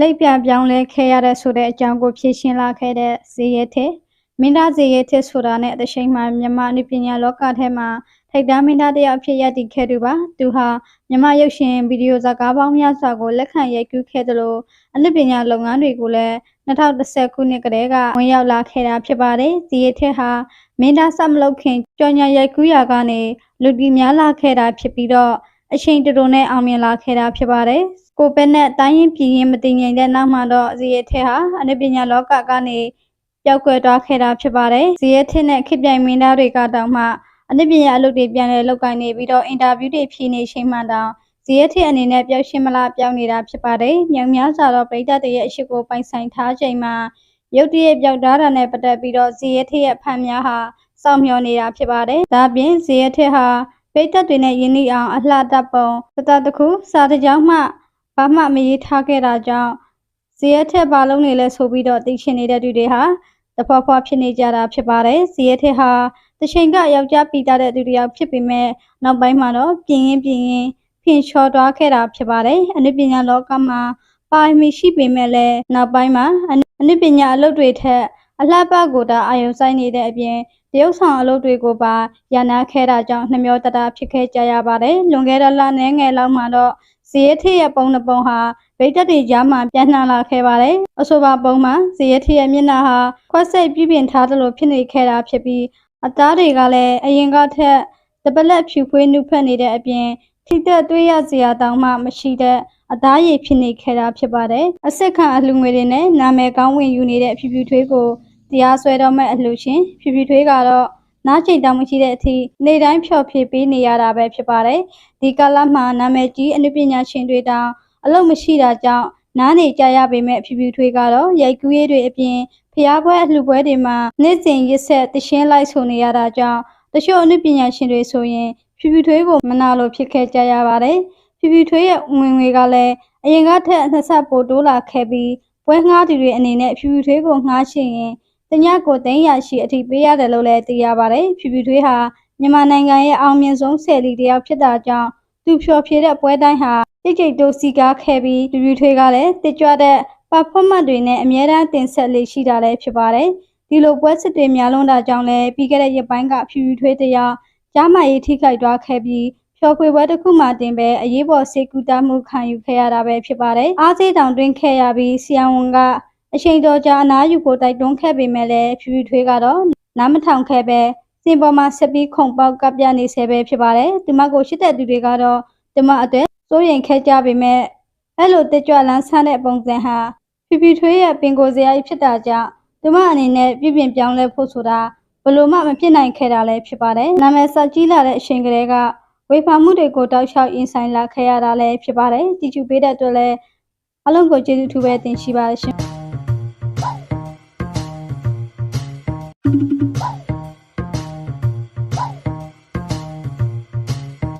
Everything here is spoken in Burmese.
လိပ်ပြပြောင်းလဲခဲ့ရတဲ့ဆိုတဲ့အကြောင်းကိုဖြည့်ရှင်းလာခဲ့တဲ့ဇေယျတဲ့မင်းသားဇေယျတဲ့ဆိုတာနဲ့အတရှိန်မှမြန်မာနုပညာလောကထဲမှာထိပ်တန်းမင်းသားတစ်ယောက်အဖြစ်ရည်တည်ခဲ့သူပါသူဟာမြန်မာရုပ်ရှင်ဗီဒီယိုဇာတ်ကားပေါင်းများစွာကိုလက်ခံရိုက်ကူးခဲ့သလိုအနုပညာလုပ်ငန်းတွေကိုလည်း2010ခုနှစ်ကတည်းကဝင်ရောက်လာခဲ့တာဖြစ်ပါတယ်ဇေယျတဲ့ဟာမင်းသားဆက်မလုပ်ခင်ကြော်ညာရိုက်ကူးရာကနေလူတီများလာခဲ့တာဖြစ်ပြီးတော့အချိန်တူတူနဲ့အောင်မြင်လာခဲ့တာဖြစ်ပါတယ်။ ကိုပဲနဲ့တိုင်းရင်ပြည်ရင်မတည်ငြိမ်တဲ့နောက်မှာတော့ဇီယထဲဟာအနုပညာလောကကနေပျောက်ကွယ်သွားခဲ့တာဖြစ်ပါတယ်။ဇီယထဲနဲ့ခေတ်ပြိုင်မင်းသားတွေကတောင်မှအနုပညာအလုပ်တွေပြန်လည်လုပ်ကိုင်နေပြီးတော့အင်တာဗျူးတွေဖြေနေချိန်မှတောင်ဇီယထဲအနေနဲ့ပျောက်ရှင်းမလားပျောက်နေတာဖြစ်ပါတယ်။မြောင်များစွာတော့ပရိသတ်တွေရဲ့အရှိကိုပိုင်ဆိုင်ထားချိန်မှာရုတ်တရက်ပျောက်သွားတာနဲ့ပတ်သက်ပြီးတော့ဇီယထဲရဲ့ဖန်များဟာစောင့်မျှော်နေတာဖြစ်ပါတယ်။ဒါပြင်ဇီယထဲဟာပိတ်သက်တွေနဲ့ယဉ်နီးအောင်အလှတပ်ပုံတတတခုစာတစ်ကြောင်းမှ ဘာမှမရေးထားခဲ့တာကြောင့်ဇီယက်ထက်ဘာလုံးနေလဲဆိုပြီးတော့သိချင်နေတဲ့သူတွေဟာတဖွာဖွာဖြစ်နေကြတာဖြစ်ပါတယ်ဇီယက်ထက်ဟာတချိန်ကယောက်ျားပိတာတဲ့သူတစ်ယောက်ဖြစ်ပေမဲ့နောက်ပိုင်းမှာတော့ပြင်းရင်ပြင်းရင်ဖြင်ချော်သွားခဲ့တာဖြစ်ပါတယ်အနုပညာလောကမှာပါရမီရှိပေမဲ့လည်းနောက်ပိုင်းမှာအနုအနုပညာအလုပ်တွေထက်အလှပကိုတာအာရုံစိုက်နေတဲ့အပြင်တရုတ်ဆောင်အလုပ်တွေကိုပါရနာခဲ့တာကြောင့်နှမျောတတာဖြစ်ခဲ့ကြရပါတယ်။လွန်ခဲ့တဲ့လနဲ့ငယ်လောက်မှာတော့ ဇီယထရဲ့ပုံနှပုံဟာဗိတ်တက်တွေကြားမှာပြန်နှံလာခဲ့ပါတယ်။အဆိုပါပုံမှာဇီယထရဲ့မျက်နှာဟာခွက်စိတ်ပြပြင်ထားသလိုဖြစ်နေခဲ့တာဖြစ်ပြီးအသားတွေကလည်းအရင်ကထက်တပလက်ဖြူဖွေးနှုတ်ဖက်နေတဲ့အပြင်ထိသက်သွေးရစရာတောင်မှမရှိတဲ့အသားရည်ဖြစ်နေခဲ့တာဖြစ်ပါတယ်။အစစ်ခံအလှငွေတွေနဲ့နာမည်ကောင်းဝင်ယူနေတဲ့အဖြူဖြူထွေးကိုတရားစွဲတော့မဲ့အလှရှင်ဖြူဖြူထွေးကတော့ နားကျင်တောင်မရှိတဲ့အထိနေတိုင်းဖျော်ဖြေပေးနေရတာပဲဖြစ်ပါတယ်ဒီကာလမှာနာမည်ကြီးအနုပညာရှင်တွေတောင်အလုပ်မရှိတာကြောင့်နားနေကြရပေမဲ့ဖြူဖြူထွေးကတော့ရိုက်ကူးရေးတွေအပြင်ဖျားပွဲအလှပွဲတွေမှာနေ့စဉ်ရစ်ဆက်တရှင်းလိုက်ဆိုနေရတာကြောင့်တချို့အနုပညာရှင်တွေဆိုရင်ဖြူဖြူထွေးကိုမနာလိုဖြစ်ခဲ့ကြရပါတယ်ဖြူဖြူထွေးရဲ့ဝင်ငွေကလည်းအရင်ကထက်နှစ်ဆပိုတိုးလာခဲ့ပြီးပွဲငှားသူတွေအနေနဲ့ဖြူဖြူထွေးကိုငှားချင်ရင် တညကိုသိန်းရရှိအထိပေးရတယ်လို့လည်းသိရပါတယ်။ဖြူဖြူထွေးဟာမြန်မာနိုင်ငံရဲ့အောင်မြင်ဆုံးဆယ်လီတစ်ယောက်ဖြစ်တာကြောင့်သူဖြော်ဖြေတဲ့ပွဲတိုင်းဟာတိတ်တိတ်တိုးစီကားခဲ့ပြီးဖြူဖြူထွေးကလည်းတကြွတဲ့ performance တွေနဲ့အများအားတင်ဆက်လေးရှိတာလည်းဖြစ်ပါတယ်။ဒီလိုပွဲစစ်တွေများလွန်းတာကြောင့်လည်းပြီးခဲ့တဲ့ရက်ပိုင်းကဖြူဖြူထွေးတရားကြားမရေးထိခိုက်သွားခဲ့ပြီးဖြော်ဖွေပွဲတစ်ခုမှတင်ပဲအရေးပေါ်စေကူတာမှုခံယူခဲ့ရတာပဲဖြစ်ပါတယ်။အားစိတ်တောင်တွင်းခဲ့ရပြီးဆီယံဝန်က အချိန်တော်ကြာအနားယူဖို့တိုက်တွန်းခဲ့ပေမဲ့လည်းဖြူဖြူထွေးကတော့နားမထောင်ခဲ့ပဲစင်ပေါ်မှာဆက်ပြီးခုန်ပေါက်ကပ်ပြနေဆဲပဲဖြစ်ပါတယ်။ဒီမကိုရှိတဲ့သူတွေကတော့ဒီမအတွက်စိုးရင်ခဲ့ကြပေမဲ့အဲ့လိုတက်ကြွလန်းဆန်းတဲ့ပုံစံဟာဖြူဖြူထွေးရဲ့ပင်ကိုယ်စရာကြီးဖြစ်တာကြောင့်ဒီမအနေနဲ့ပြပြင်ပြောင်းလဲဖို့ဆိုတာဘလို့မှမဖြစ်နိုင်ခဲ့တာလည်းဖြစ်ပါတယ်။နာမည်ဆက်ကြီးလာတဲ့အချိန်ကလေးကဝေဖန်မှုတွေကိုတောက်လျှောက်ရင်ဆိုင်လာခဲ့ရတာလည်းဖြစ်ပါတယ်။ကြည်ကျူပေးတဲ့အတွက်လည်းအလုံးကိုကျေးဇူးထူးပဲတင်ရှိပါရှင်။